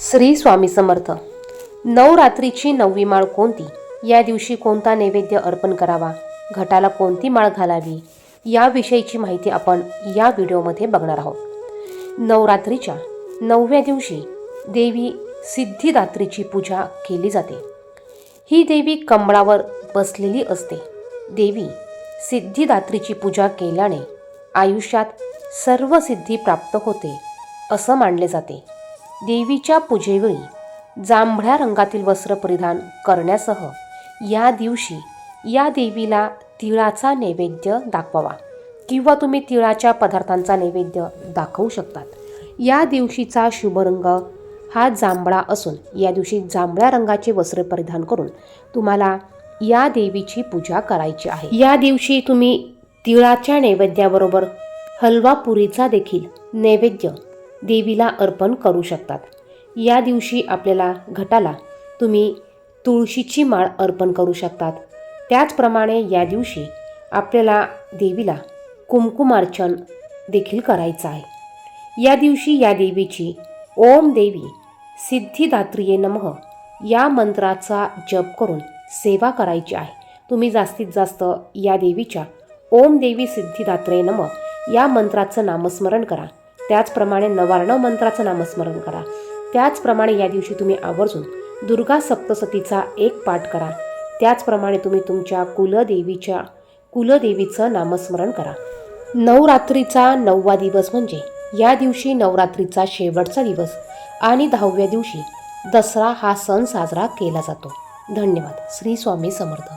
श्री स्वामी समर्थ. नवरात्रीची नववी माळ कोणती? या दिवशी कोणता नैवेद्य अर्पण करावा? घटाला कोणती माळ घालावी? याविषयीची माहिती आपण या व्हिडिओमध्ये बघणार आहोत. नवरात्रीच्या नवव्या दिवशी देवी सिद्धिदात्रीची पूजा केली जाते. ही देवी कमळावर बसलेली असते. देवी सिद्धिदात्रीची पूजा केल्याने आयुष्यात सर्व सिद्धी प्राप्त होते असं मानले जाते. देवीच्या पूजेवेळी जांभळ्या रंगातील वस्त्र परिधान करण्यासह या दिवशी या देवीला तिळाचा नैवेद्य दाखवावा किंवा तुम्ही तिळाच्या पदार्थांचा नैवेद्य दाखवू शकतात. या दिवशीचा शुभ रंग हा जांभळा असून या दिवशी जांभळ्या रंगाचे वस्त्र परिधान करून तुम्हाला या देवीची पूजा करायची आहे. या दिवशी तुम्ही तिळाच्या नैवेद्याबरोबर हलवा पुरीचा देखील नैवेद्य देवीला अर्पण करू शकतात. या दिवशी आपल्याला घटाला तुम्ही तुळशीची माळ अर्पण करू शकतात. त्याचप्रमाणे या दिवशी आपल्याला देवीला कुमकुमार्चन देखील करायचं आहे. या दिवशी या देवीची ओम देवी सिद्धिदात्रिये नमः या मंत्राचा जप करून सेवा करायची आहे. तुम्ही जास्तीत जास्त या देवीच्या ओम देवी सिद्धिदात्रे नम या मंत्राचं नामस्मरण करा. त्याचप्रमाणे नवार्णव मंत्राचं नामस्मरण करा. त्याचप्रमाणे या दिवशी तुम्ही आवर्जून दुर्गा सप्तसतीचा एक पाठ करा. त्याचप्रमाणे तुम्ही तुमच्या कुलदेवीच्या कुलदेवीचं नामस्मरण करा. नवरात्रीचा नववा दिवस म्हणजे या दिवशी नवरात्रीचा शेवटचा दिवस आणि दहाव्या दिवशी दसरा हा सण साजरा केला जातो. धन्यवाद. श्री स्वामी समर्थ.